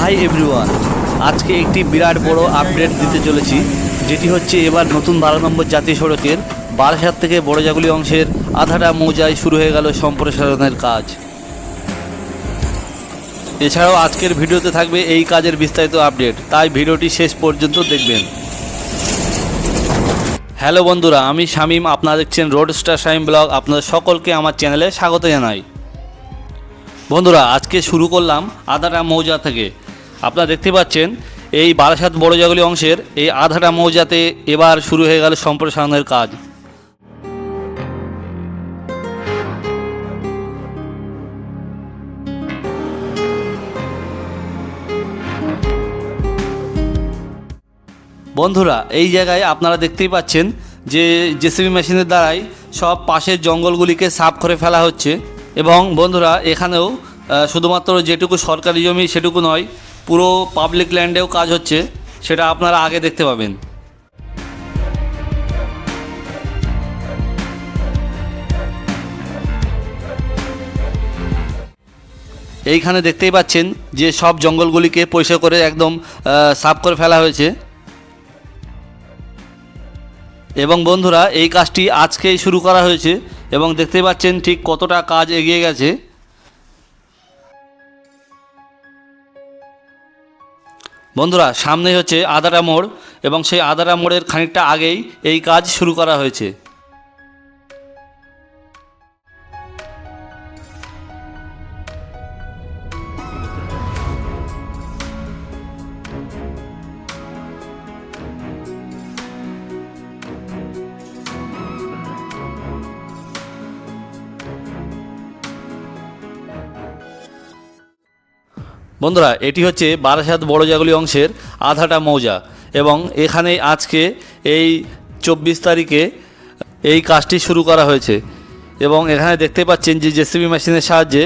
Hi everyone, আজকে একটি বিরাট বড় আপডেট দিতে চলেছি, যেটি হচ্ছে এবার নতুন বারো নম্বর জাতীয় সড়কের বারাসাত থেকে বড়জাগুলি অংশের আধাটা মৌজায় শুরু হয়ে গেল সম্প্রসারণের কাজ। এছাড়াও আজকের ভিডিওতে থাকবে এই কাজের বিস্তারিত আপডেট, তাই ভিডিওটি শেষ পর্যন্ত দেখবেন। হ্যালো বন্ধুরা, আমি শামীম, আপনারা দেখছেন রোড স্টার শামীম ব্লগ, আপনাদের সকলকে আমার চ্যানেলে স্বাগত জানাই। বন্ধুরা, আজকে শুরু করলাম আধাটা মৌজা থেকে। আপনারা দেখতে পাচ্ছেন, এই বারাসাত বড়জাগুলি অংশের এই আধাটা মৌজাতে এবার শুরু হয়ে গেল সম্প্রসারণের কাজ। বন্ধুরা, এই জায়গায় আপনারা দেখতেই পাচ্ছেন যে জেসিবি মেশিনের দ্বারাই সব পাশের জঙ্গলগুলিকে সাফ করে ফেলা হচ্ছে এবং বন্ধুরা, এখানেও শুধুমাত্র যেটুকু সরকারি জমি সেটুকু নয় পুরো পাবলিক ল্যান্ডেও কাজ হচ্ছে, সেটা আপনারা আগে দেখতে পাবেন। এইখানে দেখতেই পাচ্ছেন যে সব জঙ্গলগুলিকে পরিষ্কার করে একদম সাফ করে ফেলা হয়েছে। এবং বন্ধুরা, এই কাজটি আজকেই শুরু করা হয়েছে এবং দেখতেই পাচ্ছেন ঠিক কতটা কাজ এগিয়ে গেছে। বন্ধুরা, সামনেই হচ্ছে আদারা মোড় এবং সেই আদারা মোড়ের খানিকটা আগেই এই কাজ শুরু করা হয়েছে। বন্ধুরা, এটি হচ্ছে বারাসাত বড়জাগুলি অংশের আধাটা মৌজা এবং এখানে আজকে এই চব্বিশ তারিখে এই কাজটি শুরু করা হয়েছে এবং এখানে দেখতে পাচ্ছেন যে জেসিবি মেশিনের সাহায্যে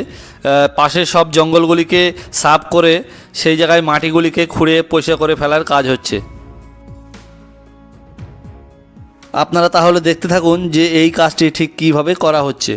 পাশের সব জঙ্গলগুলিকে সাফ করে সেই জায়গায় মাটিগুলিকে খুঁড়ে পয়সা করে ফেলার কাজ হচ্ছে। আপনারা তাহলে দেখতে থাকুন যে এই কাজটি ঠিক কীভাবে করা হচ্ছে।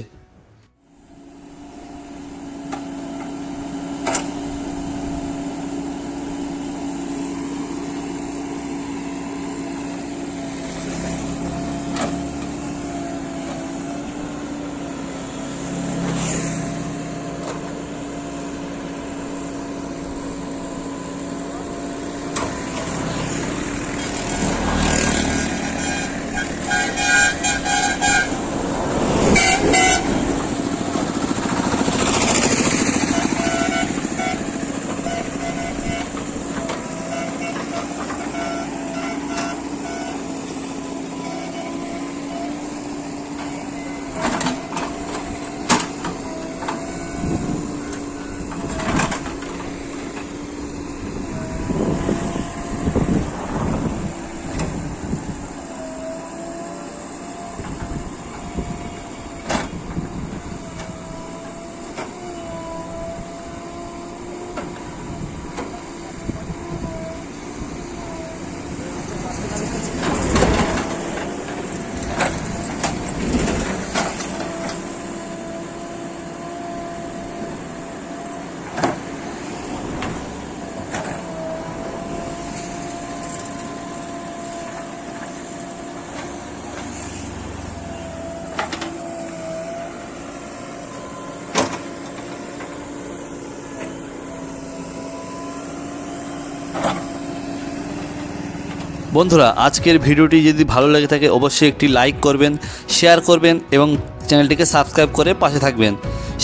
বন্ধুরা, আজকের ভিডিওটি যদি ভালো লেগে থাকে, অবশ্যই একটি লাইক করবেন শেয়ার করবেন এবং চ্যানেলটিকে সাবস্ক্রাইব করে পাশে থাকবেন।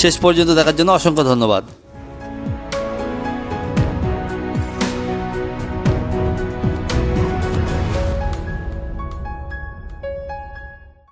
শেষ পর্যন্ত দেখার জন্য অসংখ্য ধন্যবাদ।